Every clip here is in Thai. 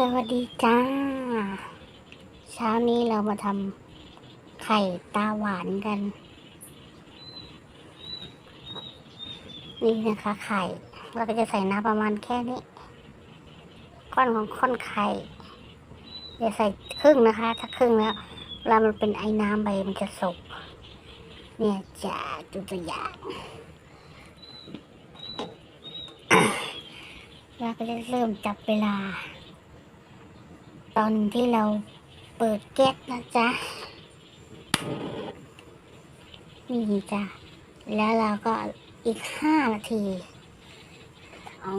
สวัสดีจ้า เช้านี้เรามาทำไข่ตาหวานกัน นี่นะคะไข่ เราก็จะใส่น้ำประมาณแค่นี้ ก้อนของข้อนไข่อย่าใส่ครึ่งนะคะ ถ้าครึ่งแล้วเวลามันเป็นไอ้น้ำไปมันจะสุกเนี่ยจ้าดูตัวอย่างเราก็จะเริ่มจับเวลา ตอนที่เราเปิดแก๊สนะจ๊ะ นี่จ้ะ แล้วเราก็อีกห้านาทีเอา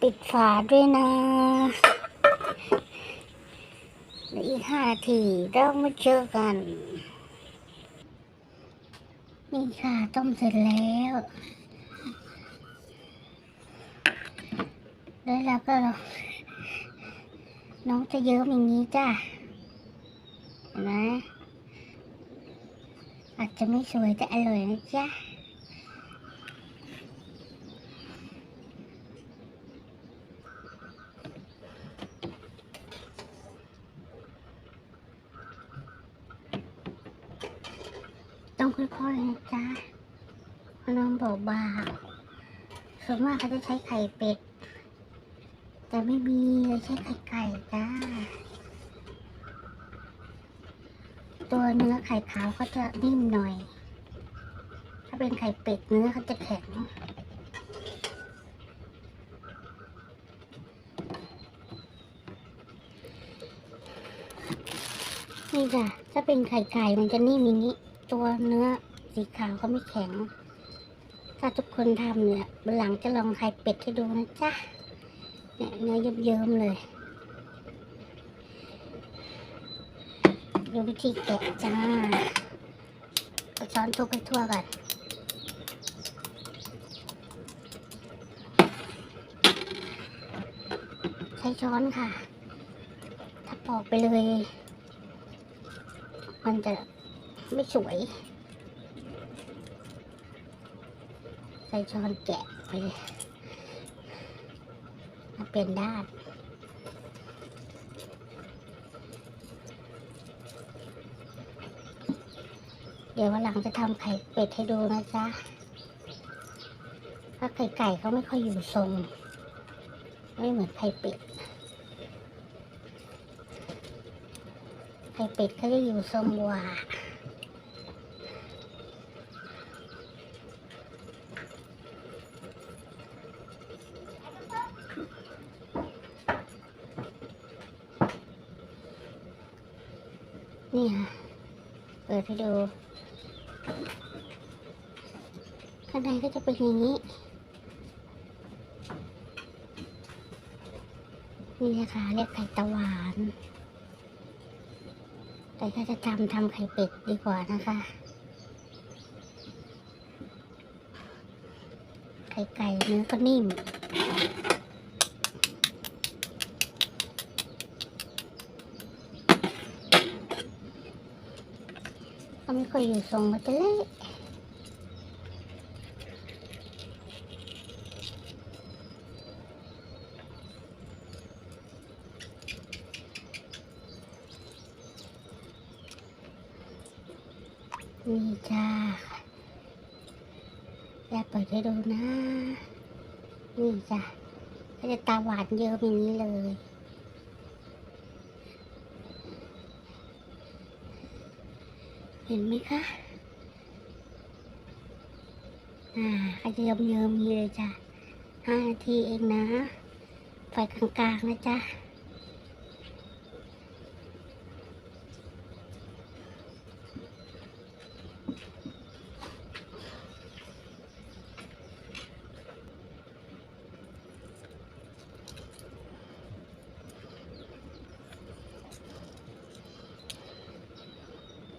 ปิดฝาด้วยนะอีกห้านาทีเรามาเจอกัน นี่ค่ะต้มเสร็จแล้วแล้วเราก็ น้องจะเยิ้มอย่างนี้จ้ะนไหมอาจจะไม่สวยแต่อร่อยนะจ๊ะต้องค่อยๆนะจ๊ะเพราน้องบอกบางส่วนมากเขาจะใช้ไข่เป็ด แต่ไม่มีเลยใช้ไข่ไก่จ้า ตัวเนื้อไข่ขาวเขาจะนิ่มหน่อย ถ้าเป็นไข่เป็ดเนื้อเขาจะแข็งนี่จ้ะถ้าเป็นไข่ไก่มันจะนิ่มอย่างนี้ ตัวเนื้อสีขาวก็ไม่แข็ง ถ้าทุกคนทำเนี่ยวันหลังจะลองไข่เป็ดให้ดูนะจ๊ะ เนี่ยเนื้อเยิ้มๆเลยดูวิธีแกะจ้าเอาช้อนทุบให้ทั่วก่อนใช้ช้อนค่ะ ถ้าปอกไปเลย มันจะไม่สวยใช้ช้อนแกะไปเลย เป็นด้านเดี๋ยววันหลังจะทำไข่เป็ดให้ดูนะจ๊ะถ้าไข่ไก่เขาไม่ค่อยอยู่ทรง ไม่เหมือนไข่เป็ด ไข่เป็ดเขาจะอยู่ทรงกว่า นี่ค่ะ เปิดให้ดู ข้างในก็จะเป็นอย่างนี้ นี่นะคะเรียกไข่ตะหวาน แต่ถ้าจะทำทำไข่เป็ดดีกว่านะคะ ไข่ไก่เนื้อก็นิ่ม ม่ค่อยอยู่ทรงมันจะเละนี่จ้าแย่เปิดให้ดูนะ นี่จ้ะก็จะตาหวานเยอะอย่างนี้เลย เห็นไหมคะอ่าก็จจะเยิ้มเยิ้มๆเลยจ้ะห้านาทีเองนะไฟกลางๆนะจ๊ะ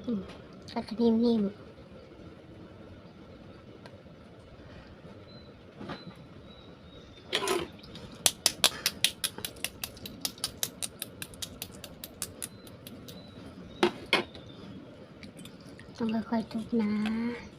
อื มก็จะนิ่มๆต้องค่อยๆทุบนะ